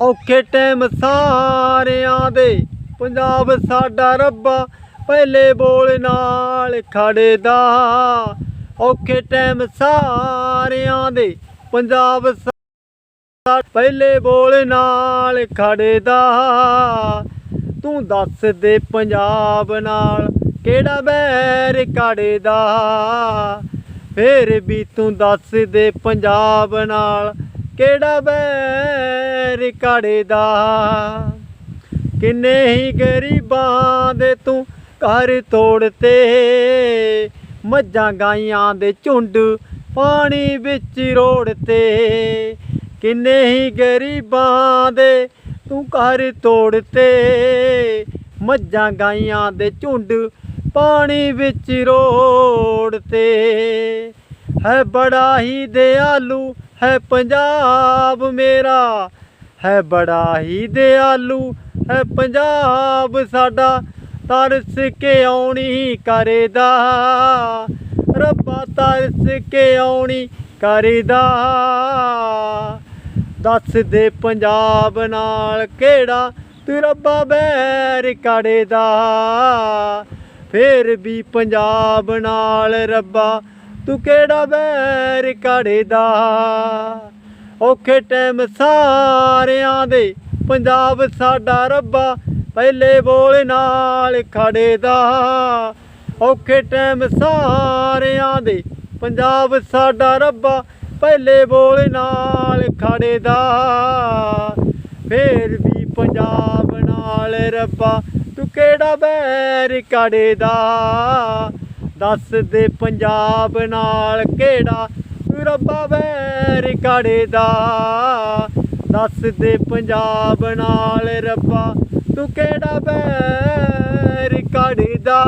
ਔਖੇ ਟਾਈਮ ਸਾਰਿਆਂ ਦੇ। ਪੰਜਾਬ ਸਾਡਾ ਰੱਬਾ, ਪਹਿਲੇ ਬੋਲ ਨਾਲ ਖੜੇ ਦਾ। ਔਖੇ ਟਾਈਮ ਸਾਰਿਆਂ ਦੇ। ਪੰਜਾਬ ਪਹਿਲੇ ਬੋਲ ਨਾਲ ਖੜੇ ਦਾ। ਤੂੰ ਦੱਸ ਦੇ ਪੰਜਾਬ ਨਾਲ ਕਿਹੜਾ ਬੈਰ ਕਾੜੇ ਦਾ। ਫੇਰ ਵੀ ਤੂੰ ਦੱਸ ਦੇ ਪੰਜਾਬ ਨਾਲ ਕਿਹੜਾ ਬੈਰ ਕਾੜੇ ਦਾ ਕਿੰਨੇ ਹੀ ਗਰੀਬਾਂ ਦੇ ਤੂੰ ਘਰ ਤੋੜਤੇ। ਮੱਝਾਂ ਗਾਈਆਂ ਦੇ ਝੁੰਡ ਪਾਣੀ ਵਿੱਚ ਰੋੜਤੇ। ਕਿੰਨੇ ਹੀ ਗਰੀਬਾਂ ਦੇ ਤੂੰ ਘਰ ਤੋੜਤੇ। ਮੱਝਾਂ ਗਾਈਆਂ ਦੇ ਝੁੰਡ ਪਾਣੀ ਵਿੱਚ ਰੋੜਤੇ। ਹੈ ਬੜਾ ਹੀ ਦਿਆਲੂ ਹੈ ਪੰਜਾਬ ਮੇਰਾ, ਹੈ ਬੜਾ ਹੀ ਦਿਆਲੂ, ਹੈ ਪੰਜਾਬ ਸਾਡਾ, ਤਰਸ ਕੇ ਆਉਣੀ ਕਰਦਾ, ਰੱਬਾ ਤਰਸ ਕੇ ਆਉਣੀ ਕਰਦਾ। ਦੱਸ ਦੇ ਪੰਜਾਬ ਨਾਲ ਕਿਹੜਾ ਤੂੰ ਰੱਬਾ ਬੈਰ ਕੜਦਾ ਫੇਰ ਵੀ ਪੰਜਾਬ ਨਾਲ ਰੱਬਾ ਤੂੰ ਕਿਹੜਾ ਬੈਰ ਕੜਦਾ ਔਖੇ ਟਾਈਮ ਸਾਰਿਆਂ ਦੇ ਪੰਜਾਬ ਸਾਡਾ ਰੱਬਾ ਪਹਿਲੇ ਬੋਲ ਨਾਲ ਖੜੇ ਦਾ ਔਖੇ ਟਾਈਮ ਸਾਰਿਆਂ ਦੇ ਪੰਜਾਬ ਸਾਡਾ ਰੱਬਾ ਪਹਿਲੇ ਬੋਲ ਨਾਲ ਖੜੇ ਦਾ ਫੇਰ ਵੀ ਪੰਜਾਬ ਨਾਲ ਰੱਬਾ ਤੂੰ ਕਿਹੜਾ ਬੈਰ ਕੜੇ ਦਾ ਦੱਸ ਦੇ ਪੰਜਾਬ ਨਾਲ ਕਿਹੜਾ ਤੂੰ ਰੱਬਾ ਬੈਰ ਕੜੇ ਦਾ ਦੱਸ ਦੇ ਪੰਜਾਬ ਨਾਲ ਰੱਬਾ ਤੂੰ ਕਿਹੜਾ ਬੈਰ ਕੜੇ ਦਾ